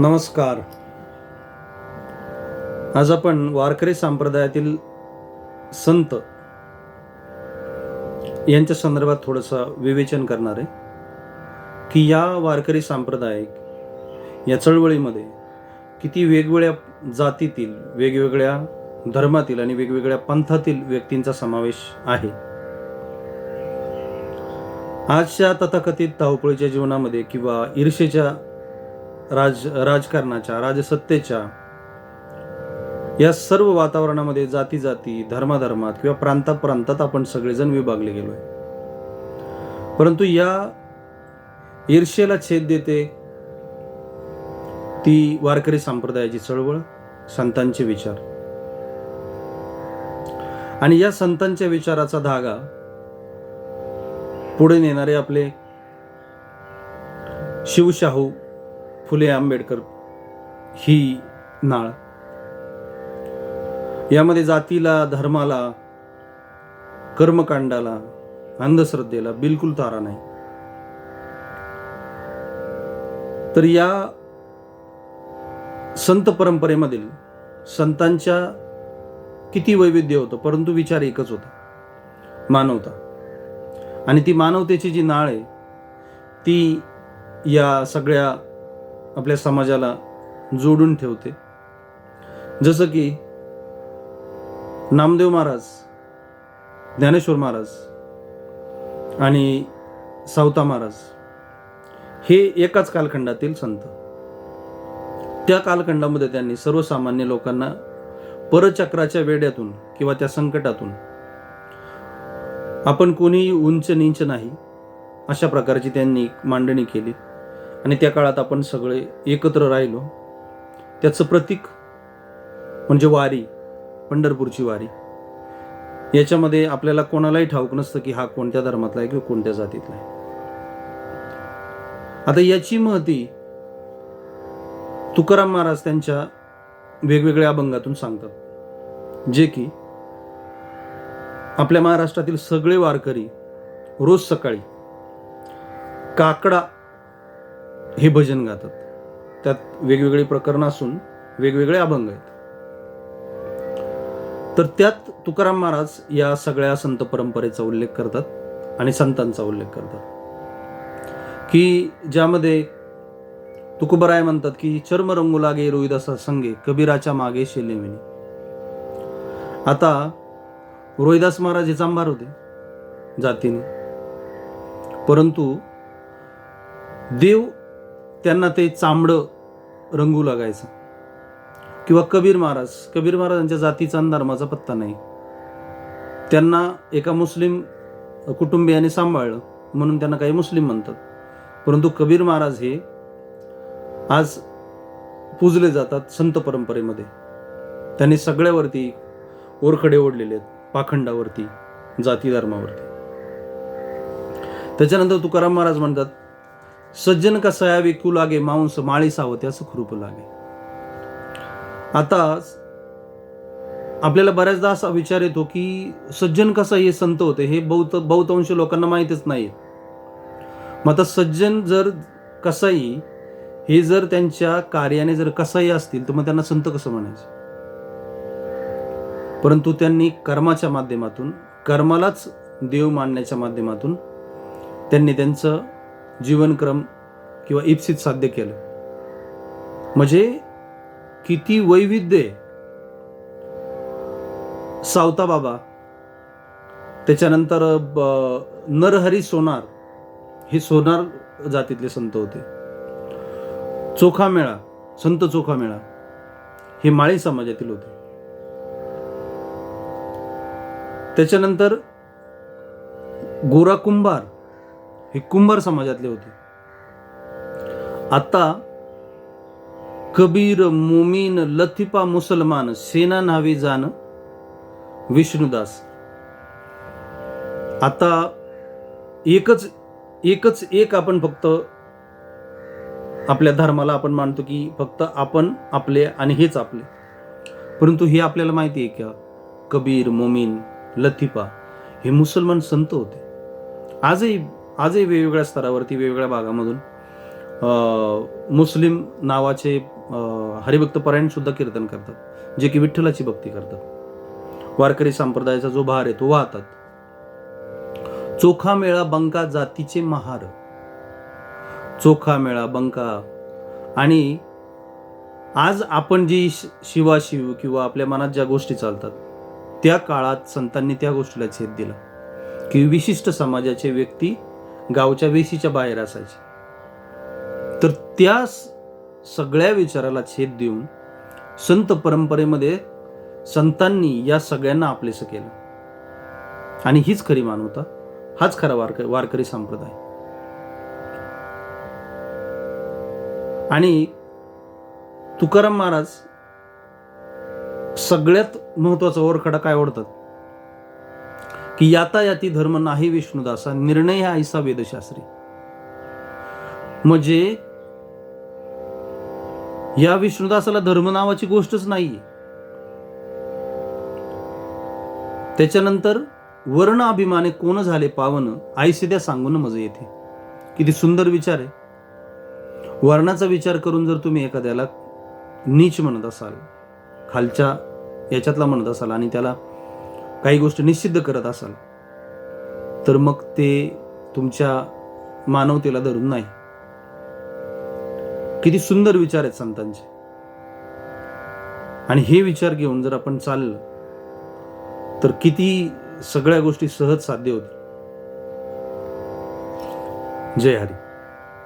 नमस्कार. आज आपण वारकरी संप्रदायातील संत यांच्या संदर्भात थोडंसं विवेचन करणार आहे की या वारकरी सांप्रदायिक या चळवळीमध्ये किती वेगवेगळ्या जातीतील वेगवेगळ्या धर्मातील आणि वेगवेगळ्या पंथातील व्यक्तींचा समावेश आहे. आजच्या तथाकथित धावपळीच्या जीवनामध्ये किंवा ईर्षेच्या राज राजकारणाच्या राजसत्तेच्या या सर्व वातावरणामध्ये जाती जाती धर्माधर्मात किंवा प्रांता प्रांतात आपण सगळेजण विभागले गेलोय. परंतु या ईर्षेला छेद देते ती वारकरी संप्रदायाची चळवळ संतांचे विचार. आणि या संतांच्या विचाराचा धागा पुढे नेणारे आपले शिवशाहू फुले आंबेडकर ही नाळ. यामध्ये जातीला धर्माला कर्मकांडाला अंधश्रद्धेला बिलकुल तारा नाही. तर या संत परंपरेमधील संतांच्या किती वैविध्य होतं परंतु विचार एकच होता. मानवता. आणि ती मानवतेची जी नाळ आहे ती या सगळ्या आपल्या समाजाला जोडून ठेवते. जसं की नामदेव महाराज ज्ञानेश्वर महाराज आणि सावता महाराज हे एकाच कालखंडातील संत. त्या कालखंडामध्ये त्यांनी सर्वसामान्य लोकांना परचक्राच्या वेड्यातून किंवा त्या संकटातून आपण कोणीही उंच नीच नाही अशा प्रकारची त्यांनी मांडणी केली. आणि त्या काळात आपण सगळे एकत्र राहिलो. त्याचं प्रतीक म्हणजे वारी पंढरपूरची वारी. याच्यामध्ये आपल्याला कोणालाही ठाऊक नसतं की हा कोणत्या धर्मातला आहे किंवा कोणत्या जातीतला आहे. आता याची महती तुकाराम महाराज त्यांच्या वेगवेगळ्या अभंगातून सांगतात. जे की आपल्या महाराष्ट्रातील सगळे वारकरी रोज सकाळी काकडा हे भजन गातात. त्यात वेगवेगळी प्रकरणं असून वेगवेगळे अभंग आहेत. तर त्यात तुकाराम महाराज या सगळ्या संत परंपरेचा उल्लेख करतात आणि संतांचा उल्लेख करतात. की ज्यामध्ये तुकोबराय म्हणतात की चर्म रंगू लागे रोहिदासा संगे कबीराच्या मागे शेलेमिनी आता रोहिदास महाराज हे चांभार होते जातीने. परंतु देव त्यांना ते चांबडं रंगू लागायचं. किंवा कबीर महाराज कबीर महाराजांच्या जातीचा आणि धर्माचा पत्ता नाही. त्यांना एका मुस्लिम कुटुंबियाने सांभाळलं म्हणून त्यांना काही मुस्लिम म्हणतात. परंतु कबीर महाराज हे आज पूजले जातात संत परंपरेमध्ये. त्यांनी सगळ्यावरती ओरखडे ओढलेले आहेत पाखंडावरती जाती धर्मावरती. त्याच्यानंतर तुकाराम महाराज म्हणतात सज्जन कसा विकू लागे? मांस माळी सावते खुरूप लागे। आता आपल्याला बऱ्याचदा असा विचार येतो की सज्जन कसा हे संत होते हे बहुत बहुतांश लोकांना माहितीच नाही मग आता सज्जन जर कसाई हे जर त्यांच्या कार्याने जर कसाई असतील तर मग त्यांना संत कसं म्हणायचं? परंतु त्यांनी कर्माच्या माध्यमातून कर्मालाच देव मानण्याच्या माध्यमातून त्यांनी त्यांचं जीवनक्रम किंवा इप्सित साध्य केलं. म्हणजे किती वैविध्य सावता बाबा त्याच्यानंतर नरहरी सोनार हे सोनार जातीतले संत होते. चोखा मेळा संत चोखा मेळा हे माळी समाजातील होते. त्याच्यानंतर गोरा कुंभार हे कुंभार समाजातले होते. आता कबीर मोमीन लथिफा मुसलमान सेना नावे जाण विष्णुदास. आता एकच एकच एक आपण फक्त आपल्या धर्माला आपण मानतो की फक्त आपण आपले आणि हेच आपले. परंतु हे आपल्याला माहिती आहे का कबीर मोमीन लथिफा हे मुसलमान संत होते. आजही आजही वेगवेगळ्या स्तरावरती वेगवेगळ्या भागामधून मुस्लिम नावाचे हरिभक्त सुद्धा कीर्तन करतात जे की विठ्ठलाची भक्ती करतात. वारकरी संप्रदायाचा जो भार आहे तो वाहतात. चोखा मेळा बंका जातीचे महार. चोखा मेळा बंका. आणि आज आपण जी श- शिवाशिव किंवा आपल्या मनात ज्या गोष्टी चालतात त्या काळात संतांनी त्या गोष्टीला छेद दिला. की विशिष्ट समाजाचे व्यक्ती गावच्या वेशीच्या बाहेर असायचे. तर त्या सगळ्या विचाराला छेद देऊन संत परंपरेमध्ये संतांनी या सगळ्यांना आपलेसं केलं. आणि हीच खरी मानवता हाच खरा वारक वारकरी संप्रदाय. आणि तुकाराम महाराज सगळ्यात महत्त्वाचा ओरखडा काय ओढतात? की यातायाती धर्म नाही विष्णुदासा निर्णय हा ऐसा वेदशास्त्री. म्हणजे या विष्णुदासाला धर्म नावाची गोष्टच नाहीये. त्याच्यानंतर वर्ण अभिमाने कोण झाले पावन आईसे त्या सांगून मजा येते. किती सुंदर विचार आहे. वर्णाचा विचार करून जर तुम्ही एखाद्याला नीच म्हणत असाल खालच्या याच्यातला म्हणत असाल आणि त्याला काही गोष्ट निषिद्ध करत असाल तर मग ते तुमच्या मानवतेला धरून नाही. किती सुंदर विचार आहेत संतांचे. आणि हे विचार घेऊन जर आपण चाललं तर किती सगळ्या गोष्टी सहज साध्य होतील. जय हरी.